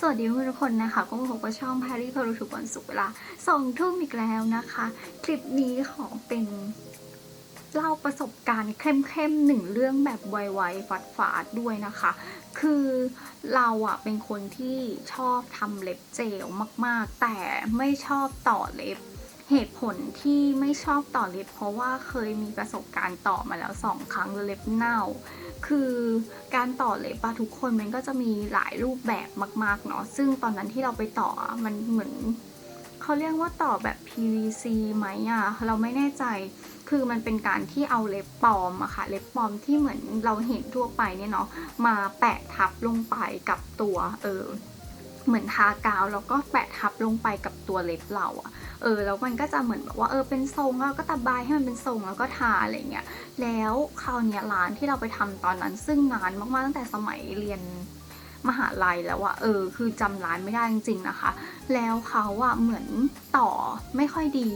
สวัสดีทุกคนนะคะ ก็พบกับช่อง p a r รี่พารุทุกวันศุกร์เวลาสองทุ่มอีกแล้วนะคะ คลิปนี้ของเป็นเล่าประสบการณ์เข้มๆหนึ่งเรื่องแบบไวๆฝาดด้วยนะคะ คือเราอะเป็นคนที่ชอบทำเล็บเจลมากๆ แต่ไม่ชอบต่อเล็บเหตุผลที่ไม่ชอบต่อเล็บ เพราะว่าเคยมีประสบการณ์ต่อมาแล้วสองครั้งเล็บเน่า คือการต่อเล็บปะทุกคนมันก็จะมีหลายรูปแบบมาก ๆ เนาะซึ่งตอนนั้นที่เราไปต่อมันเหมือนเขาเรียกว่าต่อแบบ PVC ไหมอะเราไม่แน่ใจคือมันเป็นการที่เอาเล็บปลอมอะค่ะ เล็บปลอมที่เหมือนเราเห็นทั่วไปเนี่ยเนาะมาแปะทับลงไปกับตัวเออ เหมือนทากาวแล้วก็แปะทับลงไปกับตัวเล็บเราอะเออแล้วมันก็จะเหมือนแบบว่าเออเป็นทรงแล้วก็ตะบายให้มันเป็นทรงแล้วก็ทาอะไรเงี้ยแล้วคราวเนี้ยร้านที่เราไปทำตอนนั้นซึ่งนานมากๆตั้งแต่สมัยเรียน มหาลัยแล้วอะเออ คือจำร้านไม่ได้จริงๆนะคะ แล้วเขาอะเหมือนต่อไม่ค่อยดี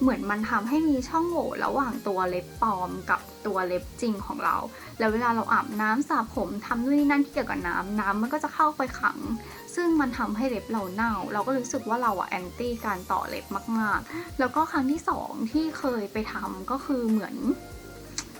เหมือนมันทำให้มีช่องโหว่ระหว่างตัวเล็บปลอมกับตัวเล็บจริงของเรา แล้วเวลาเราอาบน้ำสระผมทำนู่นนี่นั่นที่เกี่ยวกับน้ำน้ำมันก็จะเข้าไปขังซึ่งมันทำให้เล็บเราเน่า เราก็รู้สึกว่าเราอะแอนตี้การต่อเล็บมาก ๆ แล้วก็ครั้งที่สองที่เคยไปทำก็คือเหมือน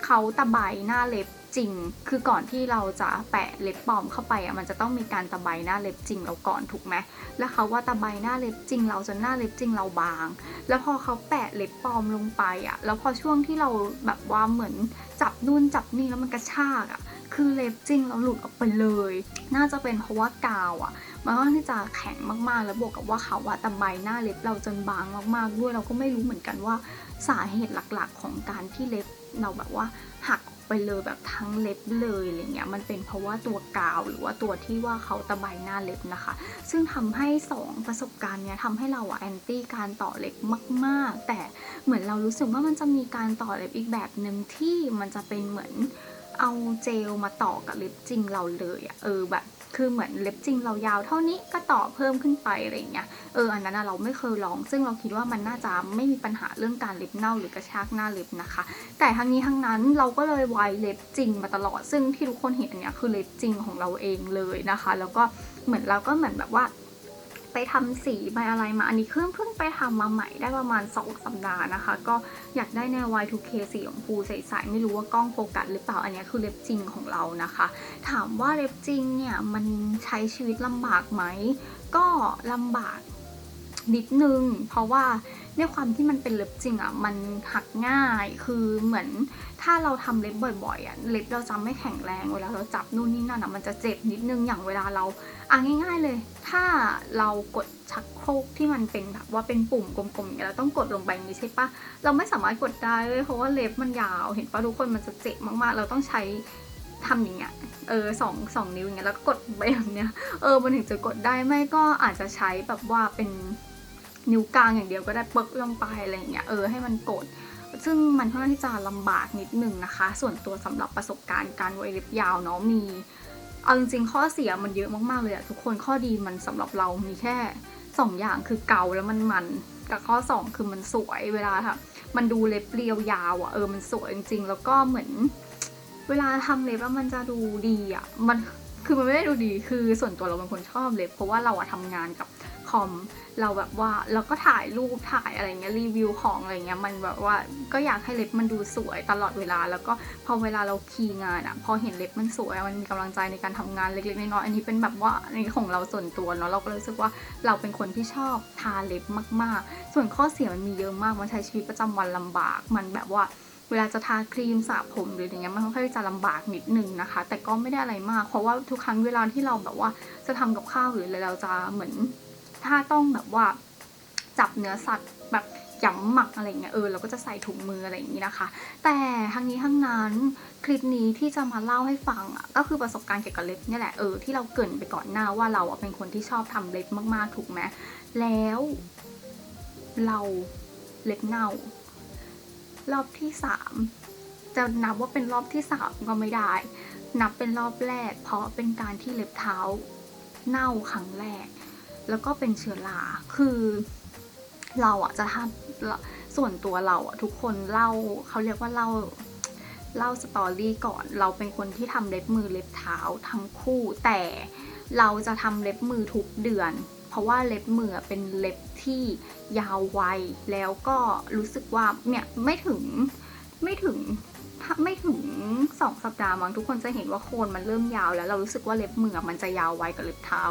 เขาตะไบหน้าเล็บ จริง คือก่อนที่เราจะแปะเล็บปลอมเข้าไปอะมันจะต้องมีการตะไบหน้าเล็บจริงเราก่อนถูกไหมแล้วเขาว่าตะไบหน้าเล็บจริง เราจนหน้าเล็บจริงเราบาง แล้วพอเขาแปะเล็บปลอมลงไปอะแล้วพอช่วงที่เราแบบว่าเหมือนจับนู่นจับนี่แล้วมันกระชากอะคือเล็บจริงเราหลุดออกไปเลย น่าจะเป็นเพราะว่ากาวอะมันค่องที่จะแข็งมากๆ แล้วบวกกับว่าเขาว่าตะไบหน้าเล็บเราจนบางมากๆ ด้วยเราก็ไม่รู้เหมือนกันว่าสาเหตุหลักๆ ของการที่เล็บเราแบบว่าหัก ไปเลยแบบทั้งเล็บเลยอะไรเงี้ยมันเป็นเพราะว่าตัวกาวหรือว่าตัวที่ว่าเขาตะไบหน้าเล็บนะคะ ซึ่งทำให้สองประสบการณ์เนี้ยทำให้เราอะแอนตี้การต่อเล็บมาก ๆ แต่เหมือนเรารู้สึกว่ามันจะมีการต่อเล็บอีกแบบหนึ่งที่มันจะเป็นเหมือนเอาเจลมาต่อกับเล็บจริงเราเลยอะเออแบบ คือเหมือนเล็บจริงเรายาวเท่านี้ก็ต่อเพิ่มขึ้นไปอะไรเงี้ย เอออันนั้นเราไม่เคยลอง ซึ่งเราคิดว่ามันน่าจะไม่มีปัญหาเรื่องการเล็บเน่าหรือกระชากหน้าเล็บนะคะ แต่ทั้งนี้ทั้งนั้นเราก็เลยไว้เล็บจริงมาตลอด ซึ่งที่ทุกคนเห็นอันเนี้ยคือเล็บจริงของเราเองเลยนะคะ แล้วก็เหมือนเราก็เหมือนแบบว่า ไปทำสีไปอะไรมา อันนี้เพิ่งเพิ่งไปทำมาใหม่ได้ประมาณ 2 สัปดาห์นะคะ ก็อยากได้แนว Y2K สีชมพูใสๆไม่รู้ว่ากล้องโฟกัสหรือเปล่าอันนี้คือเล็บจริงของเรานะคะ ถามว่าเล็บจริงเนี่ยมันใช้ชีวิตลำบากไหม ก็ลำบากนิดนึง เพราะว่า ด้วยความที่มันเป็นเล็บจริงอะมันหักง่ายคือเหมือนถ้าเราทำเล็บบ่อยๆอะเล็บเราจะไม่แข็งแรงเวลาเราจับนู่นนี่นั่นอะมันจะเจ็บนิดนึงอย่างเวลาเราอะง่าย ๆเลย ถ้าเรากดชักโครกที่มันเป็นแบบว่าเป็นปุ่มกลมๆอย่างเราต้องกดลงไปนี้ใช่ปะเราไม่สามารถกดได้เลยเพราะว่าเล็บมันยาวเห็นปะทุกคนมันจะเจ็บมากๆ เราต้องใช้ทำอย่างเงี้ย เออสองสองนิ้วอย่างเงี้ยแล้วก็กดไปแบบเนี้ย เออมันถึงจะกดได้ไม่ก็อาจจะใช้แบบว่าเป็น นิ้วกลางอย่างเดียวก็ได้เปิกลงไปอะไรอย่างเงี้ยเออให้มันกด ซึ่งมันค่อนข้างที่จะลำบากนิดนึงนะคะ ส่วนตัวสำหรับประสบการณ์การไว้เล็บยาวเนาะมีเอาจริงๆข้อเสียมันเยอะมากๆเลยอะทุกคนข้อดีมันสำหรับเรามีแค่สองอย่างคือเกาแล้วมันมันกับข้อสองคือมันสวยเวลาค่ะมันดูเล็บเรียวยาวอะเออมันสวยจริงๆ แล้วก็เหมือน เวลาทำเล็บแล้วมันจะดูดีอะมันคือมันไม่ได้ดูดีคือส่วนตัวเราเป็นคนชอบเล็บ เพราะว่าเราอะทำงานกับ คอมเราแบบว่าเราก็ถ่ายรูปถ่ายอะไรเงี้ยรีวิวของอะไรเงี้ยมันแบบว่าก็อยากให้เล็บมันดูสวยตลอดเวลา แล้วก็พอเวลาเราคีย์งานอะพอเห็นเล็บมันสวยมันมีกำลังใจในการทำงานเล็กๆน้อยๆอันนี้เป็นแบบว่าในของเราส่วนตัวเนาะเราก็รู้สึกว่าเราเป็นคนที่ชอบทาเล็บมากๆ ส่วนข้อเสียมันมีเยอะมากมันใช้ชีวิตประจำวันลำบากมันแบบว่าเวลาจะทาครีมสระผมหรืออย่างเงี้ยมันค่อนข้างจะลำบากนิดนึงนะคะ แต่ก็ไม่ได้อะไรมาก เพราะว่าทุกครั้งเวลาที่เราแบบว่าจะทำกับข้าวหรืออะไรเราจะเหมือน ถ้าต้องแบบว่าจับเนื้อสัตว์แบบยำหมักอะไรเงี้ยเออเราก็จะใส่ถุงมืออะไรอย่างนี้นะคะ แต่ทั้งนี้ทั้งนั้นคลิปนี้ที่จะมาเล่าให้ฟังอะก็คือประสบการณ์เกี่ยวกับเล็บนี่แหละเออที่เราเกินไปก่อนหน้าว่าเราอะเป็นคนที่ชอบทำเล็บมากๆถูกไหมแล้วเราเล็บเน่ารอบที่สามจะนับว่าเป็นรอบที่สามก็ไม่ได้ นับเป็นรอบแรก เพราะเป็นการที่เล็บเท้าเน่าครั้งแรก แล้วก็เป็นเชื้อราคือเราอะจะทำส่วนตัวเราอะทุกคนเล่าเขาเรียกว่าเล่าเล่าสตอรี่ก่อน เราเป็นคนที่ทำเล็บมือเล็บเท้าทั้งคู่ แต่เราจะทำเล็บมือทุกเดือน เพราะว่าเล็บมือเป็นเล็บที่ยาวไวแล้วก็รู้สึกว่าเนี่ยไม่ถึงไม่ถึง ไม่ถึงสองสัปดาห์มั้งทุกคนจะเห็นว่าโคนมันเริ่มยาวแล้วเรารู้สึกว่าเล็บมือมันจะยาวไวกว่าเล็บเท้า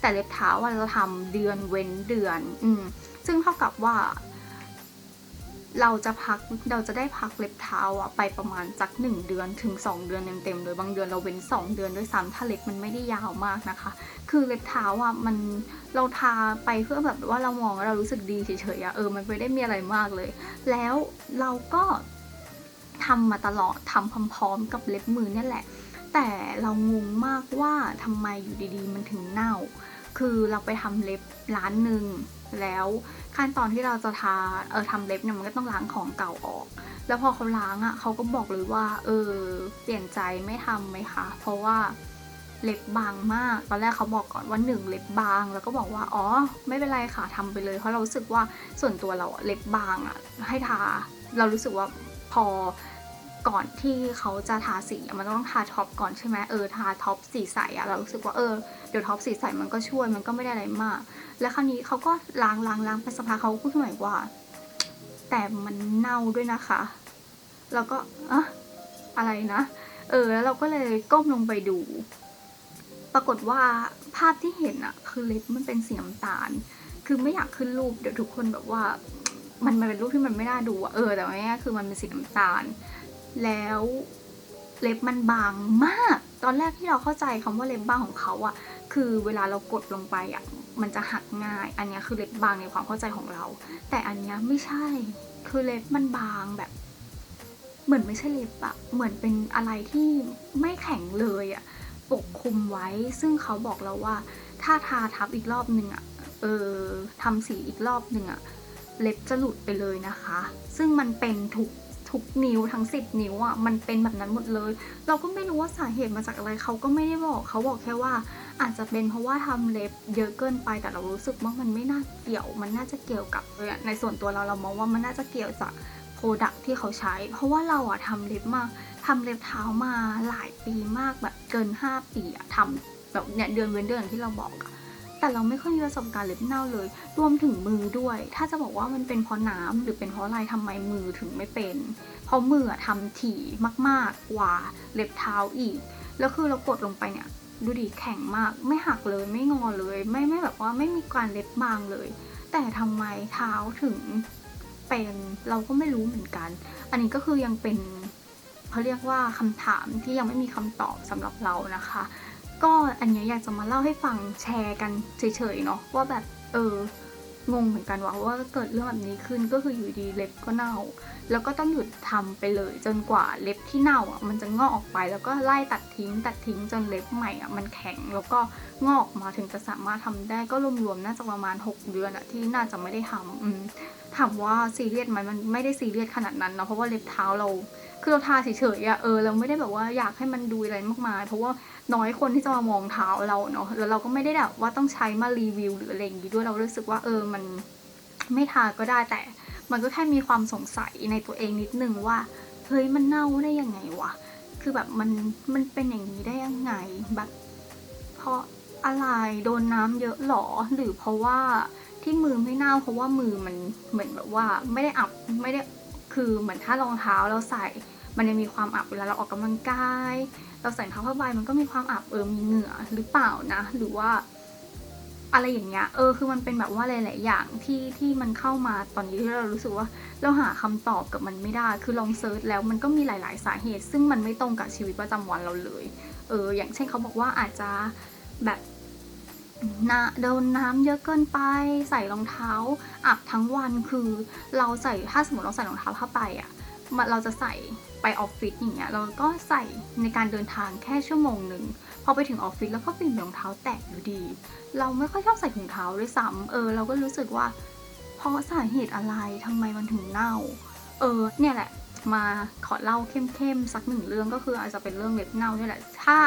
แต่เล็บเท้าว่าเราทำเดือนเว้นเดือน อืมซึ่งเท่ากับว่า เราจะพักเราจะได้พักเล็บเท้าอะไปประมาณสักหนึ่งเดือนถึงสองเดือนเต็มๆเลยบางเดือนเราเว้นสองเดือนด้วยซ้ำถ้าเล็บมันไม่ได้ยาวมากนะคะ คือเล็บเท้าอะมันเราทาไปเพื่อแบบว่าเรามองแล้วเรารู้สึกดีเฉยๆอะเออมันไม่ได้มีอะไรมากเลย แล้วเราก็ ทำมาตลอดทำพร้อมๆกับเล็บมือเนี่ยแหละ แต่เรางงมากว่าทำไมอยู่ดีๆ มันถึงเน่า คือเราไปทำเล็บร้านหนึ่งแล้วขั้นตอนที่เราจะทาเออทำเล็บเนี่ยมันก็ต้องล้างของเก่าออก แล้วพอเขาล้างอะ่ะเขาก็บอกเลยว่า เออ เปลี่ยนใจไม่ทำไหมคะ เพราะว่าเล็บบางมาก ตอนแรกเขาบอกก่อนว่าหนึ่งเล็บบาง แล้วก็บอกว่า อ๋อ ไม่เป็นไรค่ะทำไปเลย เพราะเรารู้สึกว่าส่วนตัวเราเล็บบางอะ่ะให้ทา เรารู้สึกว่า พอก่อนที่เขาจะทาสีมันต้องทาท็อปก่อนใช่ไหมเออทาท็อปสีใสอะเรารู้สึกว่าเออเดี๋ยวท็อปสีใสมันก็ช่วยมันก็ไม่ได้อะไรมาก แล้วคราวนี้เขาก็ล้างล้างล้างไปสักพักเขาก็พูดขึ้นมาอีกว่า แต่มันเน่าด้วยนะคะ แล้วก็อะอะไรนะ เออ แล้วเราก็เลยก้มลงไปดู ปรากฏว่าภาพที่เห็นอะคือเล็บมันเป็นสีน้ำตาล คือไม่อยากขึ้นรูปเดี๋ยวทุกคนแบบว่า มันมันเป็นรูปที่มันไม่น่าดูอะเออแต่ว่าเนี่ยคือมันเป็นสีน้ำตาล แล้วเล็บมันบางมาก ตอนแรกที่เราเข้าใจคำว่าเล็บบางของเขาอะคือเวลาเรากดลงไปอะมันจะหักง่าย อันนี้คือเล็บบางในความเข้าใจของเรา แต่อันนี้ไม่ใช่ คือเล็บมันบางแบบ เหมือนไม่ใช่เล็บอะเหมือนเป็นอะไรที่ไม่แข็งเลยอะปกคลุมไว้ ซึ่งเขาบอกเราว่า ถ้าทาทับอีกรอบหนึ่งอะเออทำสีอีกรอบหนึ่งอะ เล็บจะหลุดไปเลยนะคะ ซึ่งมันเป็นทุกทุกนิ้วทั้งสิบนิ้วอะมันเป็นแบบนั้นหมดเลย เราก็ไม่รู้ว่าสาเหตุมาจากอะไรเขาก็ไม่ได้บอกเขาบอกแค่ว่าอาจจะเป็นเพราะว่าทำเล็บเยอะเกินไปแต่เรารู้สึกว่ามันไม่น่าเกี่ยว มันน่าจะเกี่ยวกับในส่วนตัวเราเรามองว่ามันน่าจะเกี่ยวจากโปรดักที่เขาใช้ เพราะว่าเราอะทำเล็บมาทำเล็บเท้ามาหลายปีมากแบบเกิน 5 ปีอะทำแบบเนี่ยเดือนเว้นเดือนที่เราบอกอะ แต่เราไม่ค่อยมีประสบการณ์เล็บเน่าเลย รวมถึงมือด้วย ถ้าจะบอกว่ามันเป็นเพราะน้ำหรือเป็นเพราะอะไรทำไมมือถึงไม่เป็น เพราะมืออะทำถี่มากๆกว่าเล็บเท้าอีก แล้วคือเรากดลงไปเนี่ยดูดิแข็งมาก ไม่หักเลยไม่งอเลย ไม่ไม่แบบว่าไม่มีการเล็บบางเลย แต่ทำไมเท้าถึงเป็นเราก็ไม่รู้เหมือนกัน อันนี้ก็คือยังเป็นเขาเรียกว่าคำถามที่ยังไม่มีคำตอบสำหรับเรานะคะ ก็อันเนี้ยอยากจะมาเล่าให้ฟังแชร์กันเฉยๆเนาะว่าแบบเอองงเหมือนกันว่าว่าเกิดเรื่องแบบนี้ขึ้นก็คืออยู่ดีเล็บก็เน่า แล้วก็ต้องหยุดทำไปเลย จนกว่าเล็บที่เน่าอะมันจะงอกออกไปแล้วก็ไล่ตัดทิ้ง ตัดทิ้งจนเล็บใหม่อะมันแข็งแล้วก็งอกมาถึงจะสามารถทำได้ก็รวมๆน่าจะประมาณ 6 เดือนอะที่น่าจะไม่ได้ทำอืมถามว่าซีเรียสไหมมันไม่ได้ซีเรียสขนาดนั้นเนาะเพราะว่าเล็บเท้าเราคือเราทาเฉยๆอะเออเราไม่ได้แบบว่าอยากให้มันดูอะไรมากมาย เพราะว่า น้อยคนที่จะมามองเท้าเราเนาะแล้วเราก็ไม่ได้แบบว่าต้องใช้มารีวิว หรืออะไรอย่างงี้ด้วยเรารู้สึกว่าเออมันไม่ทาก็ได้แต่ มันก็แค่มีความสงสัยในตัวเองนิดนึงว่าเฮ้ยมันเน่าได้ยังไงวะคือแบบมันมันเป็นอย่างนี้ได้ยังไงแบบเพราะอะไรโดนน้ำเยอะหรอหรือเพราะว่าที่มือไม่เน่าเพราะว่ามือมันเหมือนแบบว่าไม่ได้อับไม่ได้คือเหมือนถ้ารองเท้าเราใส่ มันยังมีความอับเวลาเราออกกำลังกาย เราใส่เท้าผ้าใบมันก็มีความอับเออมีเหงื่อหรือเปล่านะ หรือว่า อะไรอย่างเงี้ยเออคือมันเป็นแบบว่าหลาย ๆ อย่างที่ที่มันเข้ามาตอนนี้ที่เรารู้สึกว่าเราหาคำตอบกับมันไม่ได้ คือลองเซิร์ชแล้วมันก็มีหลาย ๆ สาเหตุ ซึ่งมันไม่ตรงกับชีวิตประจำวันเราเลย เออ อย่างเช่นเขาบอกว่าอาจจะแบบนะโดนน้ำเยอะเกินไป ใส่รองเท้าอับทั้งวันคือเราใส่ถ้าสมมติเราใส่รองเท้าผ้าใบอะมันเราจะใส่ ไปออฟฟิศอย่างเงี้ยเราก็ใส่ในการเดินทางแค่ชั่วโมงหนึ่งพอไปถึงออฟฟิศแล้วก็เปลี่ยนรองเท้าแตะอยู่ดี เราไม่ค่อยชอบใส่ถุงเท้าด้วยซ้ำเออ เราก็รู้สึกว่า เพราะสาเหตุอะไรทำไมมันถึงเน่า เออ เนี่ยแหละ มาขอเล่าเข้มๆสักหนึ่งเรื่องก็คืออาจจะเป็นเรื่องเล็บเน่าเนี่ยแหละ ถ้า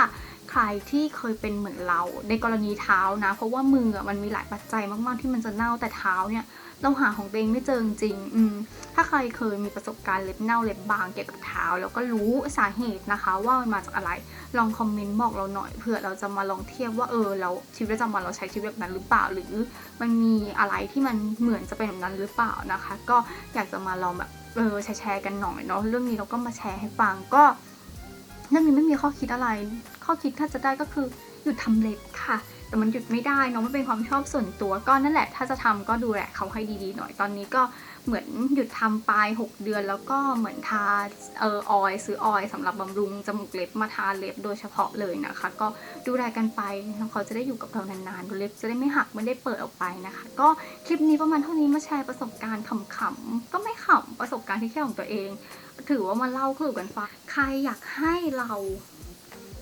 รที่เคยเป็นเหมือนเรา ในกรณีเท้านะ เพราะว่ามือมันมีหลายปัจจัยมากๆที่มันจะเน่าแต่เท้าเนี่ยเราหาของตัวเองไม่เจอจริงอืมถ้าใครเคยมีประสบการณ์เล็บเน่าเล็บบางเกี่ยวกับเท้า แล้วก็รู้สาเหตุนะคะ ว่ามันมาจากอะไรลองคอมเมนต์บอกเราหน่อยเผื่อเราจะมาลองเทียบว่าเออเราชีวิตประจำวันเราใช้ชีวิตแบบนั้นหรือเปล่า หรือมันมีอะไรที่มันเหมือนจะเป็นแบบนั้นหรือเปล่านะคะ ก็อยากจะมาลองแบบเออแชร์กันหน่อยเนาะเรื่องนี้เราก็มาแชร์ให้ฟังก็ เรื่องนี้ไม่มีข้อคิดอะไร ข้อคิดถ้าจะได้ก็คือหยุดทำเล็บค่ะ แต่มันหยุดไม่ได้เนาะมันเป็นความชอบส่วนตัวก็นั่นแหละ ถ้าจะทำก็ดูแลเขาให้ดีๆหน่อยตอนนี้ก็เหมือนหยุดทำไป 6 เดือนแล้วก็เหมือนทาเอ่อออยซื้อออยสำหรับบำรุงจมูกเล็บมาทาเล็บโดยเฉพาะเลยนะคะ ก็ดูแลกันไปเขาจะได้อยู่กับเรานานๆเล็บจะได้ไม่หักไม่ได้เปิดออกไปนะคะ ก็คลิปนี้ประมาณเท่านี้มาแชร์ประสบการณ์ขำๆก็ไม่ขำประสบการณ์ที่แค่ของตัวเอง ถือว่ามาเล่าคือกันฟังใครอยากให้เรา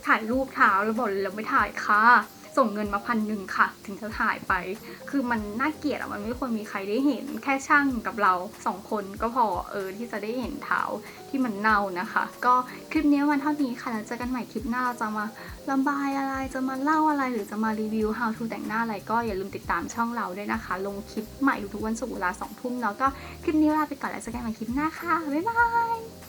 ถ่ายรูปเท้าแล้วบอกเลยเราไม่ถ่ายค่ะ ส่งเงินมาพันหนึ่งค่ะ ถึงจะถ่ายไป คือมันน่าเกลียดอะมันไม่ควรมีใครได้เห็น แค่ช่างกับเราสองคนก็พอเออที่จะได้เห็นเท้าที่มันเน่านะคะ ก็คลิปนี้วันเท่านี้ค่ะแล้วเจอกันใหม่คลิปหน้าเราจะมาระบายอะไรจะมาเล่าอะไรหรือจะมารีวิว how to แต่งหน้าอะไรก็อย่าลืมติดตามช่องเราด้วยนะคะ ลงคลิปใหม่ทุกวันศุกร์เวลาสองทุ่มแล้วก็คลิปนี้ลาไปก่อนแล้วเจอกันใหม่คลิปหน้าค่ะบ๊ายบาย